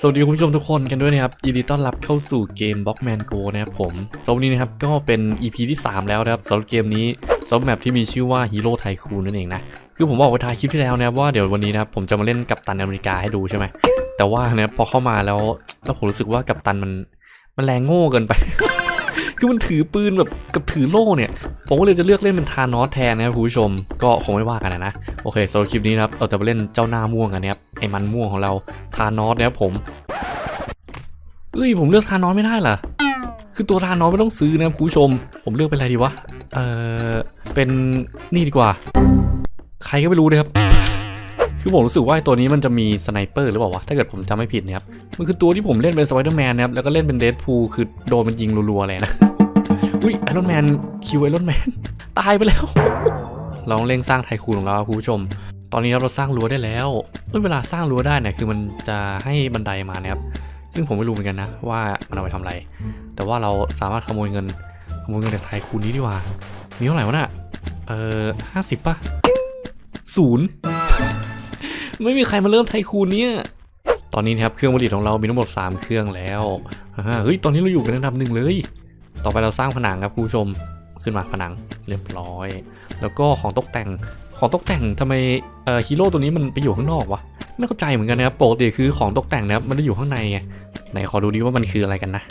สวัสดีคุณผู้ชมทุกคนกันด้วยนะครับยินดีต้อนรับเข้าสู่เกม Box Man Go นะครับผมสำหรับวันนี้นะครับก็เป็น EP ที่ 3 แล้วนะครับสำหรับเกมนี้สำหรับแมปที่มีชื่อว่า Hero Tycoon นั่นเองนะคือผมบอกไว้ท้ายคลิปที่แล้วนะครับว่าเดี๋ยววันนี้นะครับผมจะมาเล่นกับตันอเมริกาให้ดูใช่ไหมแต่ว่านะครับพอเข้ามาแล้วแล้วผมรู้สึกว่ากับตันมันมันแรงโง่เกินไป คือมันถือปืนแบบกับถือโล่เนี่ย ผมก็เลยจะเลือกเล่นเป็นทานอสแทนนะครับคุณผู้ชม ก็คงไม่ว่ากันนะนะโอเคสำหรับคลิปนี้นะครับ เราจะมาเล่นเจ้าหน้าม่วงกันนะครับ ไอ้มันม่วงของเราทานอสนะครับผมเอ้ย ผมเลือกทานอสไม่ได้เหรอ คือตัวทานอสไม่ต้องซื้อนะครับคุณผู้ชม ผมเลือกเป็นอะไรดีวะ เออเป็นนี่ดีกว่า ใครก็ไม่รู้นะครับ คือผมรู้สึกว่าตัวนี้มันจะมีสไนเปอร์หรือเปล่าวะ ถ้าเกิดผมจำไม่ผิดนะครับ มันคือตัวที่ผมเล่นเป็นสไปเดอร์แมนนะครับ แล้วก็เล่นเป็นเดดพูลคือโดนมันยิงรัวๆเลยนะ อุ้ยไอรอนแมนคิวไอรอนแมนตายไปแล้ว เราต้องเร่งสร้างไทคูนของเราครับคุณผู้ชม ตอนนี้เราสร้างรั้วได้แล้วเอ้ยเวลาสร้างรั้วได้เนี่ยคือมันจะให้บันไดมานะครับ ซึ่งผมไม่รู้เหมือนกันนะ ว่ามันเอาไปทำอะไร แต่ว่าเราสามารถขโมยเงินขโมยเงินจากไทคูณนี้ดีกว่า มีเท่าไหร่วะน่ะ เออห้าสิบป่ะศูนย์ ไม่มีใครมาเริ่มไทคูณเนี่ย ตอนนี้นะครับเครื่องผลิตของเรามีทั้งหมด 3 เครื่องแล้วเฮ้ยตอนนี้เราอยู่กันอันดับหนึ่งเลย ต่อไปเราสร้างผนังครับคุณผู้ชมขึ้นมาผนังเรียบร้อย แล้วก็ของตกแต่งของตกแต่งทำไมเอ่อฮีโร่ตัวนี้มันไปอยู่ข้างนอกวะไม่เข้าใจเหมือนกันนะครับปกติคือของตกแต่งนะครับมันจะอยู่ข้างในไงไหนขอดูดิว่ามันคืออะไรกันนะ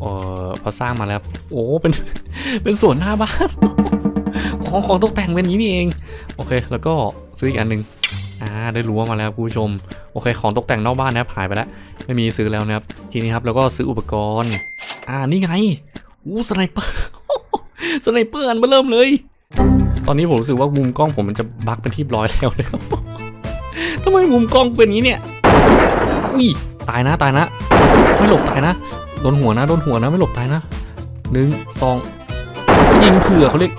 เออพอสร้างมาแล้ว โอ้เป็นเป็นสวนหน้าบ้านอ๋อของตกแต่งเป็นนี้นี่เอง โอเค แล้วก็ซื้ออีกอันหนึ่ง อ่าได้รู้วมาแล้วคุณผู้ชม โอเคของตกแต่งนอกบ้านนะครับหายไปแล้ว ไม่มีซื้อแล้วนะครับ ทีนี้ครับแล้วก็ซื้ออุปกรณ์ อ่านี่ไงอู้สไนเปอร์สไนเปอร์อันมาเริ่มเลย ตอนนี้ผมรู้สึกว่ามุมกล้องผมมันจะบักเป็นที่ร้อยแล้วนะครับทำไมมุมกล้องเป็นอย่างนี้เนี่ยอุ้ยตายนะตายนะ ไม่หลบตายนะโดนหัวนะโดนหัวนะไม่หลบตายนะหนึ่งสองยิงเผื่อเขาเรียก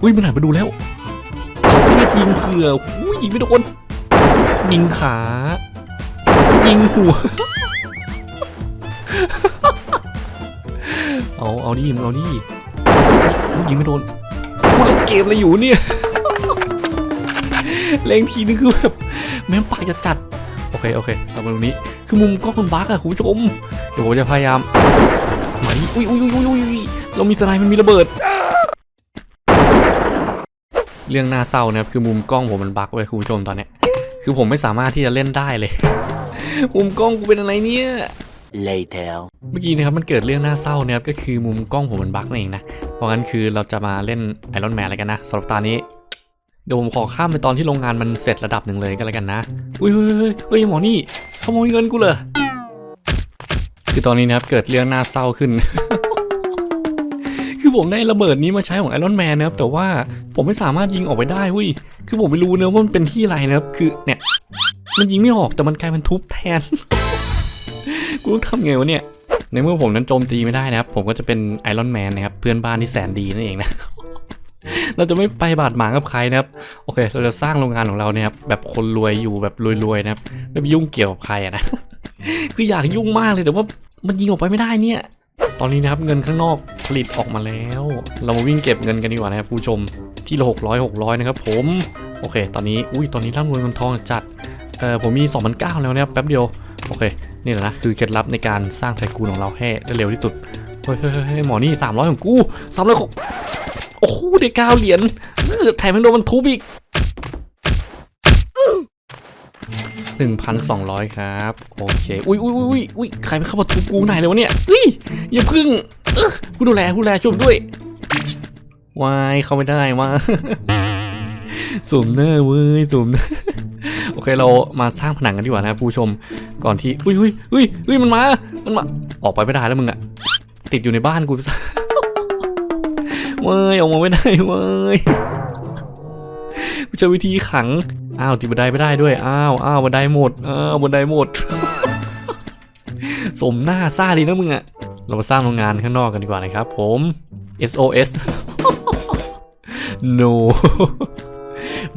อุ้ยมันหันไปดูแล้วเขาเรียกยิงเผื่อ ยิงไม่โดนยิงขา ยิงหัว เอา เอาดิมึงเอาดิยิงไม่โดนกูเล่นเกมอะไรอยู่เนี่ยเล่งทีนึงคือแบบแม่งปากจะจัด โอเค โอเคเอามาตรงนี้ คือมุมกล้องมันบั๊กอะคุณผู้ชม เดี๋ยวผมจะพยายามมาดิอุ้ยอุ้ยอุ้ยอุ้ยอุ้ยเรามีสไนด์มันมีระเบิด เรื่องน่าเศร้านะครับคือมุมกล้องผมมันบั๊กไว้ยคุณผู้ชมตอนเนี้ยคือผมไม่สามารถที่จะเล่นได้เลย มุมกล้องกูเป็นอะไรเนี่ย Later. เมื่อกี้นะครับมันเกิดเรื่องน่าเศร้านะครับก็คือมุมกล้องผมมันบั๊กนั่นเองนะ เพราะงั้นคือเราจะมาเล่นไอรอนแมนอะไรกันนะสำหรับตอนนี้เดี๋ยวผมขอข้ามไปตอนที่โรงงานมันเสร็จระดับหนึ่งเลยก็แล้วกันนะ อุ้ยเฮ้ยเฮ้ยเฮ้ยหมอนี่ขโมยเงินกูเลยคือตอนนี้นะครับเกิดเรื่องน่าเศร้าขึ้น คือผมได้ระเบิดนี้มาใช้ของไอรอนแมนนะครับแต่ว่าผมไม่สามารถยิงออกไปได้เว้ยคือผมไม่รู้นะว่ามันเป็นที่อะไรนะครับคือเนี่ยมันยิงไม่ออกแต่มันกลายเป็นทุบแทนกูต้องทำไงวะเนี่ยในเมื่อผมนั้นโจมตีไม่ได้นะครับ ผมก็จะเป็นไอรอนแมนนะครับ เพื่อนบ้านที่แสนดีนั่นเองนะ เราจะไม่ไปบาดหมางกับใครนะครับ โอเค เราจะสร้างโรงงานของเราเนี่ยครับแบบคนรวยอยู่แบบรวยๆนะครับ ไม่ไปยุ่งเกี่ยวกับใครอะนะ คืออยากยุ่งมากเลยแต่ว่ามันยิงออกไปไม่ได้เนี่ย ตอนนี้นะครับเงินข้างนอกผลิตออกมาแล้ว เรามาวิ่งเก็บเงินกันดีกว่านะครับผู้ชมที่ละหกร้อยหกร้อยนะครับผมโอเค ตอนนี้อุ้ยตอนนี้ร่ำรวยเงินทองจัดเออผมมี2 0 0แล้วนะครับแป๊บเดียวโอเคนี่แหละนะคือเคล็ดลับในการสร้างไทคูนของเราให้ได้เร็วที่สุดเฮ้ยเฮ้ยเฮ้ยเฮ้ยหมอนี่สามร้อยของกูสามร้อยของโอ้โหได้เก้าเหรียญแถมยังโดนมันทุบอีก หนึ่งพันสองร้อยครับ โอเค อุ้ยอุ้ยอุ้ยอุ้ยใครไปเข้ามาทุบกูไหนเลยวะเนี่ยเฮ้ยอย่าพึ่งเออผู้ดูแลผู้ดูแลช่วยผมด้วยวายเข้าไม่ได้มาสวมหน้าเว้ยสวมหน้าโอเคเรามาสร้างผนังกันดีกว่านะครับผู้ชมก่อนที่อุ้ยอุ้ยอุ้ยอุ้ยมันมามันมาออกไปไม่ได้แล้วมึงอะติดอยู่ในบ้านกูซะเว้ยออกมาไม่ได้เว้ยจอวิธีขัง อ้าวติดบันไดไม่ได้ด้วย อ้าวอ้าวบันไดหมดอ้าวบันไดหมด สมหน้าซ่าดีนะมึงอะเรามาสร้างโรงงานข้างนอกกันดีกว่านะครับ ผม SOS no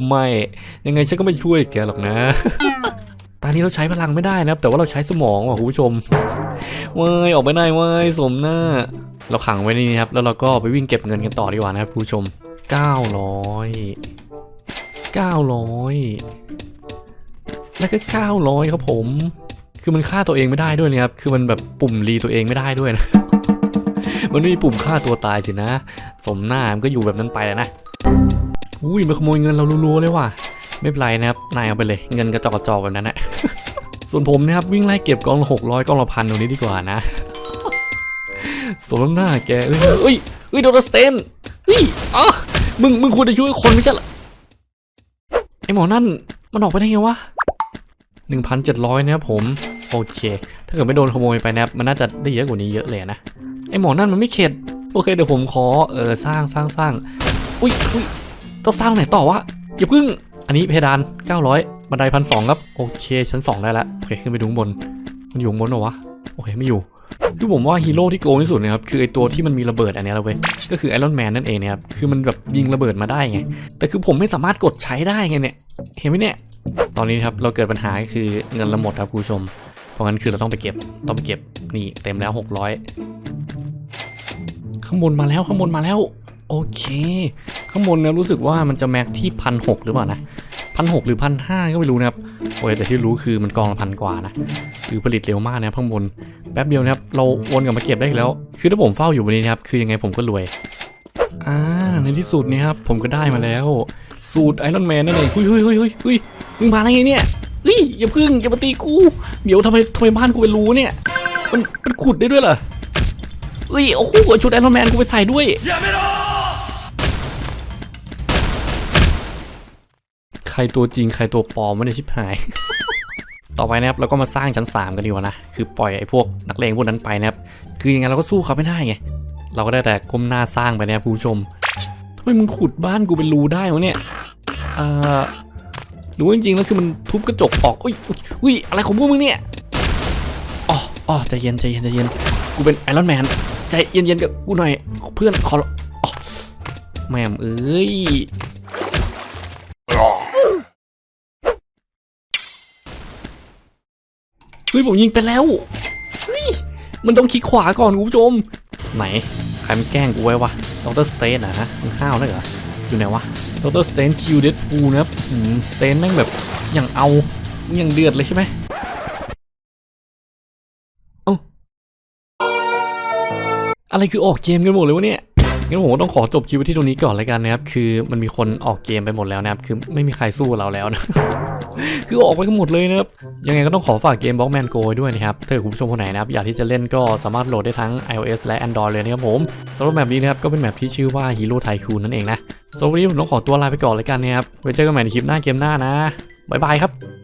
ไม่ ยังไงฉันก็ไม่ช่วยแกหรอกนะ ตอนนี้เราใช้พลังไม่ได้นะครับ แต่ว่าเราใช้สมองว่ะคุณผู้ชมว้ยออกไปได้ว้ยสมหน้า เราขังไว้นนี่ครับ แล้วเราก็ไปวิ่งเก็บเงินกันต่อดีกว่านะครับคุณผู้ชม 900 900 แล้วก็ 900 ครับผม คือมันฆ่าตัวเองไม่ได้ด้วยนะครับ คือมันแบบปุ่มรีตัวเองไม่ได้ด้วยนะ มันไม่มีปุ่มฆ่าตัวตายสินะ สมหน้ามันก็อยู่แบบนั้นไปแล้วนะ อุ้ยมาขโมยเงินเรารัวๆเลยว่ะ ไม่เป็นไรนะครับ นายเอาไปเลย เงินกระจอกกระจอกแบบนั้นนะส่วนผมนะครับวิ่งไล่เก็บกองละหกร้อยกองละพันตรงนี้ดีกว่านะสมน้ำหน้าแกเอ้ยเอ้ยเอ้ยโดนสเตนเฮ้ยอ๋อมึงมึงควรจะช่วยคนไม่ใช่เหรอ ไอหมอนั่นมันออกไปได้ไงวะหนึ่งพันเจ็ดร้อยนะครับผม โอเค ถ้าเกิดไม่โดนขโมยไปนะครับมันน่าจะได้เยอะกว่านี้เยอะเลยนะ ไอหมอนั่นมันไม่เข็ด โอเคเดี๋ยวผมขอเออสร้างสร้างสร้างอุ้ยอุ้ยต้องสร้างไหนต่อวะอย่าพึ่ง อันนี้เพดาน 900บันไดพันสองครับ โอเคชั้น 2 ได้แล้วโอเคขึ้นไปดูข้างบน มันอยู่บนเหรอวะ โอเคไม่อยู่ คือผมว่าฮีโร่ที่โกงที่สุดนะครับคือไอตัวที่มันมีระเบิดอันนี้ยเราเว้ยก็คือไอรอนแมนนั่นเองนะครับคือมันแบบยิงระเบิดมาได้ไง แต่คือผมไม่สามารถกดใช้ได้ไงเนี่ยเห็นไหมเนี่ยตอนนี้ครับเราเกิดปัญหาก็คือเงินเราหมดครับคุณผู้ชม เพราะงั้นคือเราต้องไปเก็บต้องไปเก็บนี่เต็มแล้ว 600 ข้างบนมาแล้วข้างบนมาแล้ว โอเค ข้างบนเนี่ยรู้สึกว่ามันจะแม็กที่พันหกหรือเปล่านะพันหกหรือพันห้าก็ไม่รู้นะครับโอ้ยแต่ที่รู้คือมันกองละพันกว่านะคือผลิตเร็วมากนะข้างบน แป๊บเดียวนะครับ เราวนกลับมาเก็บได้อีกแล้ว คือถ้าผมเฝ้าอยู่วันนี้นะครับ คือยังไงผมก็รวย อ่า ในที่สุดนี่ครับ ผมก็ได้มาแล้ว สูตรไอรอนแมนนั่นเองเฮ้ยเฮ้ยเฮ้ยเฮ้ยเฮ้ยมึงมาได้ไงเนี่ยเฮ้ยอย่าพึ่งอย่ามาตีกู เดี๋ยวทำไมทำไมบ้านกูเป็นรูเนี่ย มันมันขุดได้ด้วยเหรอเฮ้ยโอ้โหชุดไอรอนแมนกูไปใส่ด้วยใครตัวจริงใครตัวปลอมไม่ได้ชิบหาย ต่อไปนะครับเราก็มาสร้างชั้น 3 กันดีกว่านะ คือปล่อยไอ้พวกนักเลงพวกนั้นไปนะครับ คือยังไงเราก็สู้เขาไม่ได้ไง เราก็ได้แต่ก้มหน้าสร้างไปนะครับคุณผู้ชมทำไมมึงขุดบ้านกูเป็นรูได้วะเนี่ยอ่อหรือว่าจริงๆแล้วคือมันทุบกระจกออกอุ้ยอุ้ยอะไรของพวกมึงเนี่ยอ๋ออ๋อใจเย็นใจเย็นใจเย็น กูเป็นไอรอนแมนใจเย็นๆกับกูหน่อยเพื่อนขออ๋อแม่มเอ้ย เฮ้ยผมยิงไปแล้วเฮ้ยมันต้องคลิกขวาก่อนคุณผู้ชม ไหนใครมันแกล้งกูไว้วะดรสเตนอะฮะมันห้าวได้เหรออยู่ไหนวะดรสเตนคิวเดดพูนะครับสเตนแม่งแบบอย่างเอาอย่างเดือดเลยใช่ไหมอ้าอะไรคือออกเกมกันหมดเลยวะเนี่ย งั้นผมก็ต้องขอจบคลิปที่ตรงนี้ก่อนเลยกันนะครับคือมันมีคนออกเกมไปหมดแล้วนะครับคือไม่มีใครสู้เราแล้วนะคือออกไปกันหมดเลยนะครับยังไงก็ต้องขอฝากเกม Boxman Go ไว้ด้วยนะครับถ้าคุณผู้ชมคนไหนนะครับอยากที่จะเล่นก็สามารถโหลดได้ทั้ง iOS และ Android เลยนะครับผมสำหรับแมปนี้นะครับก็เป็นแมปที่ชื่อว่า Hero Tycoon นั่นเองนะสำหรับวันนี้ผมต้องขอตัวลาไปก่อนเลยกันนะครับไว้เจอกันใหม่ในคลิปหน้าเกมหน้านะบ๊ายบายครับ